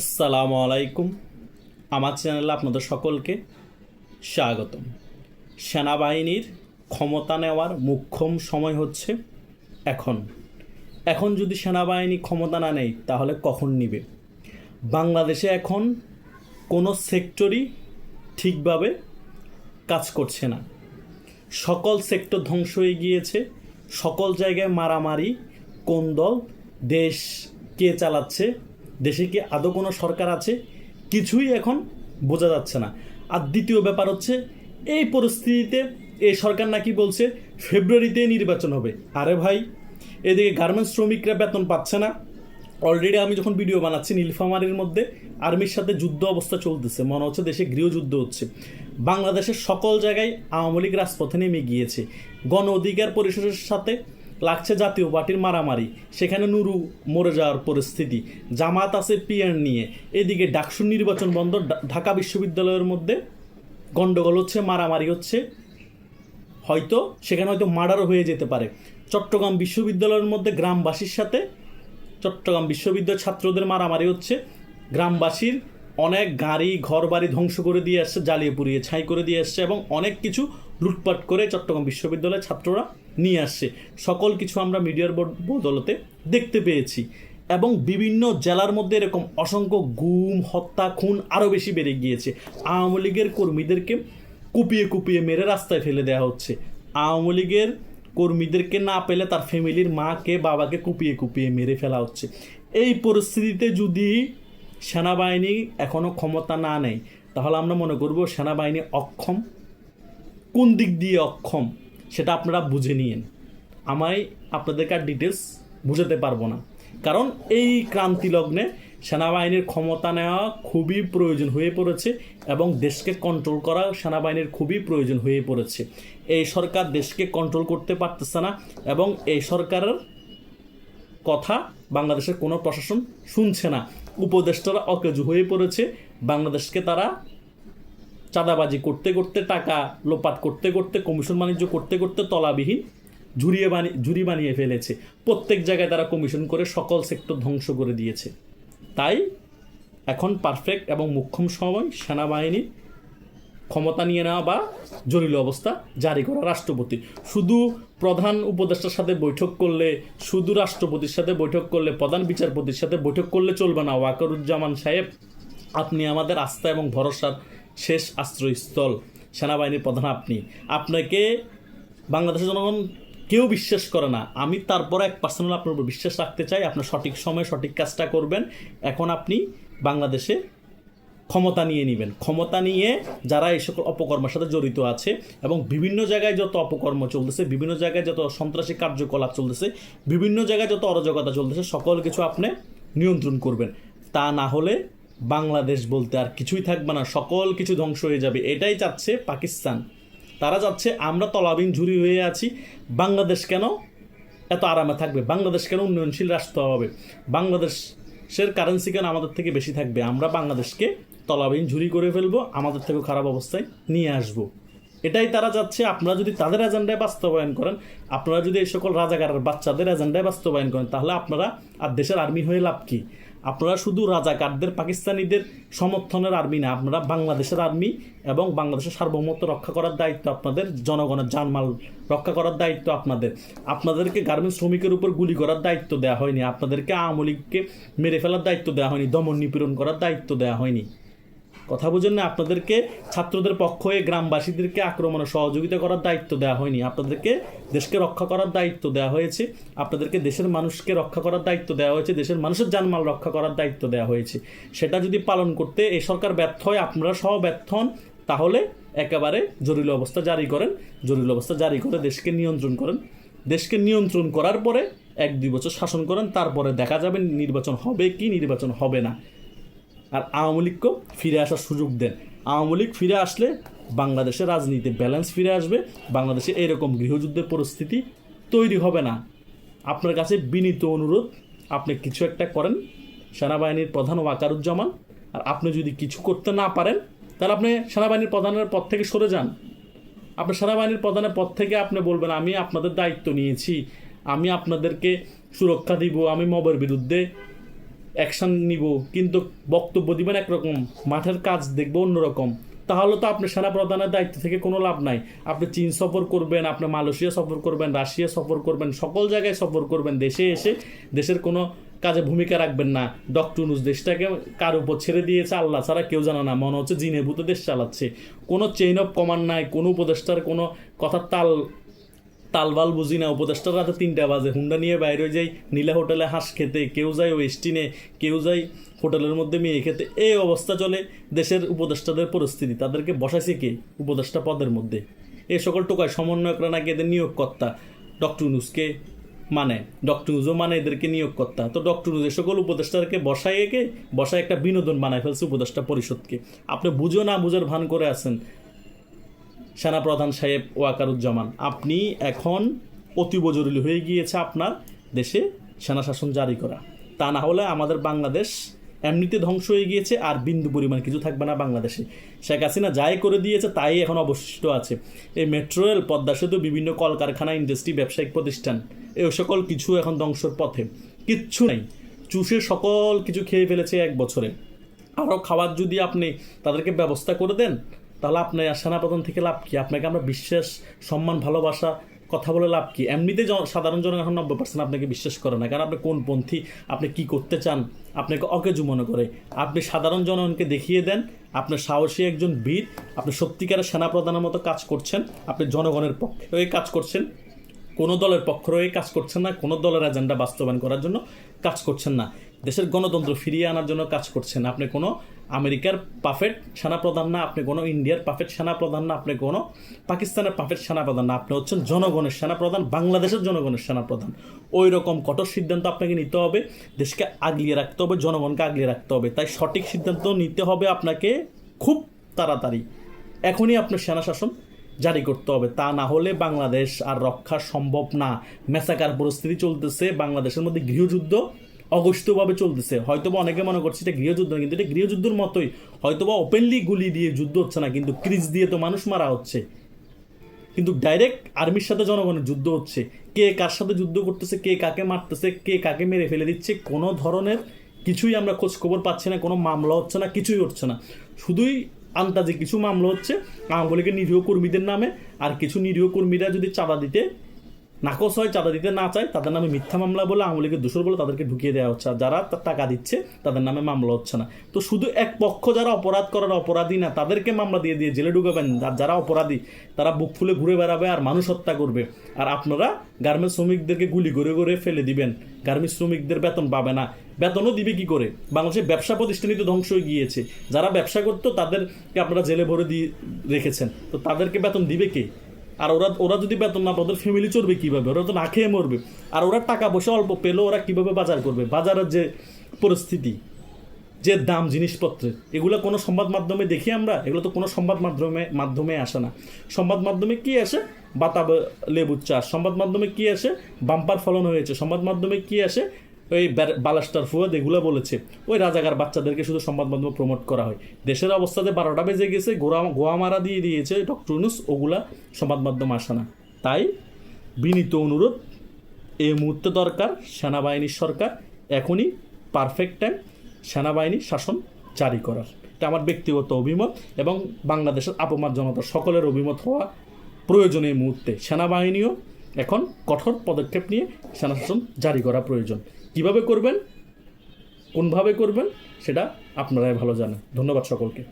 আসসালামু আলাইকুম। আমার চ্যানেলে আপনাদের সকলকে স্বাগতম। সেনাবাহিনীর ক্ষমতা নেওয়ার মুখ্যম সময় হচ্ছে এখন। এখন যদি সেনাবাহিনী ক্ষমতা না নেয়, তাহলে কখন নিবে? বাংলাদেশে এখন কোনো সেক্টরই ঠিকভাবে কাজ করছে না। সকল সেক্টর ধ্বংস হয়ে গিয়েছে। সকল জায়গায় মারামারি, কোন দল, দেশ কে চালাচ্ছে দেশে কি আদৌ কোনো সরকার আছে? কিছুই এখন বোঝা যাচ্ছে না। আর দ্বিতীয় ব্যাপার হচ্ছে, এই পরিস্থিতিতে এই সরকার নাকি বলছে ফেব্রুয়ারিতে নির্বাচন হবে। আরে ভাই, এদিকে গার্মেন্টস শ্রমিকরা বেতন পাচ্ছে না। অলরেডি আমি যখন ভিডিও বানাচ্ছি নীলফামারির মধ্যে আর্মির সাথে যুদ্ধ অবস্থা চলতেছে। মনে হচ্ছে দেশে গৃহযুদ্ধ হচ্ছে। বাংলাদেশের সকল জায়গায় আওয়ামী লীগ রাজপথে নেমে গিয়েছে। গণ অধিকার পরিষদের সাথে লাগছে জাতীয় পার্টির মারামারি। সেখানে নুরু মরে যাওয়ার পরিস্থিতি। জামাত আছে পিয়ার নিয়ে। এদিকে ডাকসু নির্বাচন বন্ধ ঢাকা বিশ্ববিদ্যালয়ের মধ্যে গন্ডগোল হচ্ছে, মারামারি হচ্ছে। হয়তো সেখানে হয়তো মার্ডারও হয়ে যেতে পারে। চট্টগ্রাম বিশ্ববিদ্যালয়ের মধ্যে গ্রামবাসীর সাথে চট্টগ্রাম বিশ্ববিদ্যালয় ছাত্রদের মারামারি হচ্ছে। গ্রামবাসীর অনেক গাড়ি ঘর বাড়ি ধ্বংস করে দিয়ে আসছে, জ্বালিয়ে পুড়িয়ে ছাই করে দিয়ে আসছে এবং অনেক কিছু লুটপাট করে চট্টগ্রাম বিশ্ববিদ্যালয়ের ছাত্ররা নিয়ে আসছে। সকল কিছু আমরা মিডিয়ার বদ- বদলতে দেখতে পেয়েছি। এবং বিভিন্ন জেলার মধ্যে এরকম অসংখ্য গুম, হত্যা, খুন আরও বেশি বেড়ে গিয়েছে। আওয়ামী লীগের কর্মীদেরকে কুপিয়ে কুপিয়ে মেরে রাস্তায় ফেলে দেওয়া হচ্ছে। আওয়ামী লীগের কর্মীদেরকে না পেলে তার ফ্যামিলির মাকে, বাবাকে কুপিয়ে কুপিয়ে মেরে ফেলা হচ্ছে। এই পরিস্থিতিতে যদি সেনাবাহিনী এখনও ক্ষমতা না নেয়, তাহলে আমরা মনে করব সেনাবাহিনী অক্ষম। কোন দিক দিয়ে অক্ষম? সেটা আপনারা বুঝে নিয়েন। আমায় আপনাদেরকে আর ডিটেলস বুঝাতে পারব না। কারণ এই ক্রান্তি লগ্নে সেনাবাহিনীর ক্ষমতা নেওয়া খুবই প্রয়োজন হয়ে পড়েছে এবং দেশকে কন্ট্রোল করা সেনাবাহিনীর খুবই প্রয়োজন হয়ে পড়েছে। এই সরকার দেশকে কন্ট্রোল করতে পারতেছে না এবং এই সরকারের কথা বাংলাদেশের কোনো প্রশাসন শুনছে না। উপদেষ্টারা অকেজু হয়ে পড়েছে। বাংলাদেশকে তারা চাঁদাবাজি করতে করতে টাকা লোপাত করতে করতে, কমিশন বাণিজ্য করতে করতে তলাবিহীন ঝুরিয়ে বানিয়ে ঝুরি বানিয়ে ফেলেছে। প্রত্যেক জায়গায় তারা কমিশন করে সকল সেক্টর ধ্বংস করে দিয়েছে। তাই এখন পারফেক্ট এবং মুখ্যম সময় সেনাবাহিনী ক্ষমতা নিয়ে নেওয়া বা জরুরি অবস্থা জারি করা রাষ্ট্রপতি শুধু প্রধান উপদেষ্টার সাথে বৈঠক করলে, শুধু রাষ্ট্রপতির সাথে বৈঠক করলে, প্রধান বিচারপতির সাথে বৈঠক করলে চলবে না। ওয়াকারুজ্জামান সাহেব, আপনি আমাদের আস্থা এবং ভরসার শেষ আশ্রয়স্থল সেনাবাহিনীর প্রধান আপনি। আপনাকে বাংলাদেশের জনগণ কেউ বিশ্বাস করে না। আমি তারপরে এক পার্সোনাল আপনার উপর বিশ্বাস রাখতে চাই। আপনার সঠিক সময়ে সঠিক কাজটা করবেন। এখন আপনি বাংলাদেশে ক্ষমতা নিয়ে নেবেন। ক্ষমতা নিয়ে যারা এই সকল অপকর্মের সাথে জড়িত আছে এবং বিভিন্ন জায়গায় যত অপকর্ম চলতেছে, বিভিন্ন জায়গায় যত সন্ত্রাসী কার্যকলাপ চলতেছে, বিভিন্ন জায়গায় যত অরাজকতা চলতেছে, সকল কিছু আপনি নিয়ন্ত্রণ করবেন। তা না হলে বাংলাদেশ বলতে আর কিছুই থাকবে না, সকল কিছু ধ্বংস হয়ে যাবে। এটাই চাচ্ছে পাকিস্তান। তারা চাচ্ছে আমরা তলাবিন ঝুরি হয়ে আছি, বাংলাদেশ কেন এত আরামে থাকবে? বাংলাদেশ কেন উন্নয়নশীল রাষ্ট্র হবে? বাংলাদেশের কারেন্সি কেন আমাদের থেকে বেশি থাকবে? আমরা বাংলাদেশকে তলাবিহীন ঝুরি করে ফেলব, আমাদের থেকেও খারাপ অবস্থায় নিয়ে আসব। এটাই তারা যাচ্ছে আপনারা যদি তাদের এজেন্ডায় বাস্তবায়ন করেন, আপনারা যদি এই সকল রাজাকারের বাচ্চাদের এজেন্ডায় বাস্তবায়ন করেন, তাহলে আপনারা আর দেশের আর্মি হয়ে লাভ কি? আপনারা শুধু রাজাকারদের, পাকিস্তানিদের সমর্থনের আর্মি না, আপনারা বাংলাদেশের আর্মি এবং বাংলাদেশের সার্বভৌমত্ব রক্ষা করার দায়িত্ব আপনাদের, জনগণের জানমাল রক্ষা করার দায়িত্ব আপনাদের। আপনাদেরকে গার্মেন্টস শ্রমিকের উপর গুলি করার দায়িত্ব দেওয়া হয়নি, আপনাদেরকে আওয়ামী লীগকে মেরে ফেলার দায়িত্ব দেওয়া হয়নি, দমন নিপীড়ন করার দায়িত্ব দেওয়া হয়নি। কথা বুঝেন না, আপনাদেরকে ছাত্রদের পক্ষ হয়ে গ্রামবাসীদেরকে আক্রমণে সহযোগিতা করার দায়িত্ব দেওয়া হয়নি। আপনাদেরকে দেশকে রক্ষা করার দায়িত্ব দেওয়া হয়েছে। আপনাদেরকে দেশের মানুষকে রক্ষা করার দায়িত্ব দেওয়া হয়েছে। দেশের মানুষের জানমাল রক্ষা করার দায়িত্ব দেওয়া হয়েছে। সেটা যদি পালন করতে এই সরকার ব্যর্থ হয়, আপনারা সহ ব্যর্থ হন, তাহলে একেবারে জরুরি অবস্থা জারি করেন। জরুরি অবস্থা জারি করে দেশকে নিয়ন্ত্রণ করেন। দেশকে নিয়ন্ত্রণ করার পরে এক দুই বছর শাসন করেন। তারপরে দেখা যাবে নির্বাচন হবে কি, নির্বাচন হবে না। আর আওয়ামী লীগকেও ফিরে আসার সুযোগ দেন। আওয়ামী লীগ ফিরে আসলে বাংলাদেশের রাজনীতি ব্যালেন্স ফিরে আসবে, বাংলাদেশে এরকম গৃহযুদ্ধের পরিস্থিতি তৈরি হবে না। আপনার কাছে বিনীত অনুরোধ, আপনি কিছু একটা করেন। সেনাবাহিনীর প্রধান ওয়াকারুজ্জামান, আর আপনি যদি কিছু করতে না পারেন, তাহলে আপনি সেনাবাহিনীর প্রধানের পদ থেকে সরে যান। আপনি সেনাবাহিনীর প্রধানের পদ থেকে আপনি বলবেন, আমি আপনাদের দায়িত্ব নিয়েছি। আমি আপনাদেরকে সুরক্ষা দিব, আমি মবের বিরুদ্ধে অ্যাকশন নিব, কিন্তু বক্তব্য দিবেন একরকম, মাঠের কাজ দেখব অন্যরকম। তাহলে তো আপনি সেনা প্রধানের দায়িত্ব থেকে কোনো লাভ নাই। আপনি চীন সফর করবেন, আপনি মালয়েশিয়া সফর করবেন, রাশিয়া সফর করবেন, সকল জায়গায় সফর করবেন, দেশে এসে দেশের কোনো কাজে ভূমিকা রাখবেন না। ডক্টর নুস দেশটাকে কার উপর ছেড়ে দিয়েছে আল্লাহ ছাড়া কেউ জানে না, মনে হচ্ছে জিনে ভূতে দেশ চালাচ্ছে। কোনো চেইন অফ কমান্ড নাই, কোনো উপদেষ্টার কোনো কথার তাল তালবাল বুঝি না উপদেষ্টার রাতে তিনটা বাজে। হুন্ডা নিয়ে বাইরে যাই, নীলা হোটেলে হাঁস খেতে, কেউ যায় ওয়েস্টিনে কেউ যায় হোটেলের মধ্যে মেয়ে খেতে। এই অবস্থা চলে দেশের উপদেষ্টাদের পরিস্থিতি। তাদেরকে বসাইছে কে? উপদেষ্টা পদের মধ্যে। এই সকল টোকায় সমন্বয়করা নাকি এদের নিয়োগকর্তা? ডক্টর ইউনুসকে মানে ডক্টর ইউনুসও মানে এদেরকে নিয়োগকর্তা। তো ডক্টর এই সকল উপদেষ্টাকে বসায় একে বসায় একটা বিনোদন বানায় ফেলছে উপদেষ্টা পরিষদকে। আপনি বুঝো না, বুঝার ভান করে আছেন। সেনাপ্রধান সাহেব ওয়াকারুজ্জামান, আপনি এখন অতীব জরুরি হয়ে গিয়েছে আপনার দেশে সেনা শাসন জারি করা। তা না হলে আমাদের বাংলাদেশ এমনিতে ধ্বংস হয়ে গিয়েছে আর বিন্দু পরিমাণ কিছু থাকবে না বাংলাদেশে। শেখ হাসিনা যাই করে দিয়েছে তাই এখন অবশিষ্ট আছে। এই মেট্রো রেল, পদ্মা সেতু, বিভিন্ন কলকারখানা, ইন্ডাস্ট্রি, ব্যবসায়িক প্রতিষ্ঠান এই সকল কিছু এখন ধ্বংসের পথে। কিচ্ছু নেই। চুষে সকল কিছু খেয়ে ফেলেছে এক বছরে। আরও খাবার যদি আপনি তাদেরকে ব্যবস্থা করে দেন তাহলে আপনার সেনাপ্রধান থেকে লাভ কি? আপনাকে আমরা বিশ্বাস সম্মান, ভালোবাসা, কথা বলে লাভ কি? এমনিতে সাধারণ জন এখন নব্বই পার্সেন্ট আপনাকে বিশ্বাস করে না। কারণ আপনি কোন পন্থী? আপনি কি করতে চান? আপনাকে অকেজু মনে করে। আপনি সাধারণ জনগণকে দেখিয়ে দেন। আপনার সাহসী একজন বীর। আপনি সত্যিকারের সেনাপ্রধানের মতো কাজ করছেন। আপনি জনগণের পক্ষে হয়ে কাজ করছেন। কোনো দলের পক্ষ হয়ে কাজ করছেন না। কোনো দলের এজেন্ডা বাস্তবায়ন করার জন্য কাজ করছেন না। দেশের গণতন্ত্র ফিরিয়ে আনার জন্য কাজ করছেন। আপনি কোনো আমেরিকার পাফেট সেনাপ্রধান না, আপনি কোনো ইন্ডিয়ার পাফেট সেনাপ্রধান না, আপনি কোনো পাকিস্তানের পাফেট সেনাপ্রধান না, আপনি হচ্ছেন জনগণের সেনাপ্রধান, বাংলাদেশের জনগণের সেনাপ্রধান। ওই রকম কঠোর সিদ্ধান্ত আপনাকে নিতে হবে, দেশকে আগলিয়ে রাখতে হবে, জনগণকে আগলিয়ে রাখতে হবে। তাই সঠিক সিদ্ধান্ত নিতে হবে আপনাকে খুব তাড়াতাড়ি। এখনই আপনার সেনা শাসন জারি করতে হবে। তা না হলে বাংলাদেশ আর রক্ষা সম্ভব না। মেসাকার পরিস্থিতি চলতেছে, বাংলাদেশের মধ্যে গৃহযুদ্ধ অঘোষিতভাবে চলতেছে। হয়তোবা অনেকে মনে করছে এটা গৃহযুদ্ধ কিন্তু এটা গৃহযুদ্ধের মতোই। হয়তোবা ওপেনলি গুলি দিয়ে যুদ্ধ হচ্ছে না, কিন্তু ক্রিজ দিয়ে তো মানুষ মারা হচ্ছে। কিন্তু ডাইরেক্ট আর্মির সাথে জনগণের যুদ্ধ হচ্ছে। কে কার সাথে যুদ্ধ করতেছে, কে কাকে মারতেছে, কে কাকে মেরে ফেলে দিচ্ছে, কোনো ধরনের কিছুই আমরা খোঁজ খবর পাচ্ছি না, কোনো মামলা হচ্ছে না, কিছুই হচ্ছে না। শুধুই আন্তাজে কিছু মামলা হচ্ছে, আওয়ামী লীগের নিরীহ কর্মীদের নামে, আর কিছু নিরীহ কর্মীরা যদি চাঁদা দিতে নাকচ হয়, চাঁদা দিতে না চায়, তাদের নামে মিথ্যা মামলা বলে আওয়ামী লীগের দোষর বলে তাদেরকে ঢুকিয়ে দেওয়া হচ্ছে। আর যারা টাকা দিচ্ছে, তাদের নামে মামলা হচ্ছে না। তো শুধু এক পক্ষ যারা অপরাধ করার অপরাধী না, তাদেরকে মামলা দিয়ে দিয়ে জেলে ঢুকাবেন। আর যারা অপরাধী, তারা বুক ফুলে ঘুরে বেড়াবে আর মানুষ হত্যা করবে। আর আপনারা গার্মেন্টস শ্রমিকদেরকে গুলি করে করে ফেলে দিবেন। গার্মেন্টস শ্রমিকদের বেতন পাবে না। বেতনও দিবে কি করে? বাংলাদেশের ব্যবসা প্রতিষ্ঠানই তো ধ্বংস হয়ে গিয়েছে। যারা ব্যবসা করতো, তাদেরকে আপনারা জেলে ভরে দিয়ে রেখেছেন। তো তাদেরকে বেতন দিবে কে? আর ওরা ওরা যদি বেতন না ওদের ফ্যামিলি চলবে কীভাবে? ওরা তো না খেয়ে মরবে। আর ওরা টাকা পয়সা অল্প পেলেও ওরা কীভাবে বাজার করবে? বাজারের যে পরিস্থিতি, যে দাম জিনিসপত্রের, এগুলো কোনো সংবাদ মাধ্যমে দেখি আমরা? এগুলো তো কোনো সংবাদ মাধ্যমে মাধ্যমে আসে না। সংবাদ মাধ্যমে কি আসে? বাতাব লেবুর চাষ। সংবাদ মাধ্যমে কি আসে? বাম্পার ফলন হয়েছে। সংবাদ মাধ্যমে কি আসে? ওই বালাস্টার ফুয়াদ এগুলো বলেছে। ওই রাজাকার বাচ্চাদেরকে শুধু সংবাদ মাধ্যমে প্রমোট করা হয়। দেশের অবস্থাতে বারোটা বেজে গেছে গোয়া মারা দিয়ে দিয়েছে ডক্টর ইউনুস ওগুলা সংবাদ মাধ্যম আসে না। তাই বিনীত অনুরোধ, এই মুহূর্তে দরকার সেনাবাহিনীর সরকার, এখনই পারফেক্ট টাইম সেনাবাহিনী শাসন জারি করার। এটা আমার ব্যক্তিগত অভিমত এবং বাংলাদেশের আপমার জনতা সকলের অভিমত হওয়া প্রয়োজন এই মুহূর্তে। সেনাবাহিনীও এখন কঠোর পদক্ষেপ নিয়ে সেনা শাসন জারি করা প্রয়োজন। কীভাবে করবেন কোনভাবে করবেন সেটা আপনারাই ভালো জানেন। ধন্যবাদ সকলকে।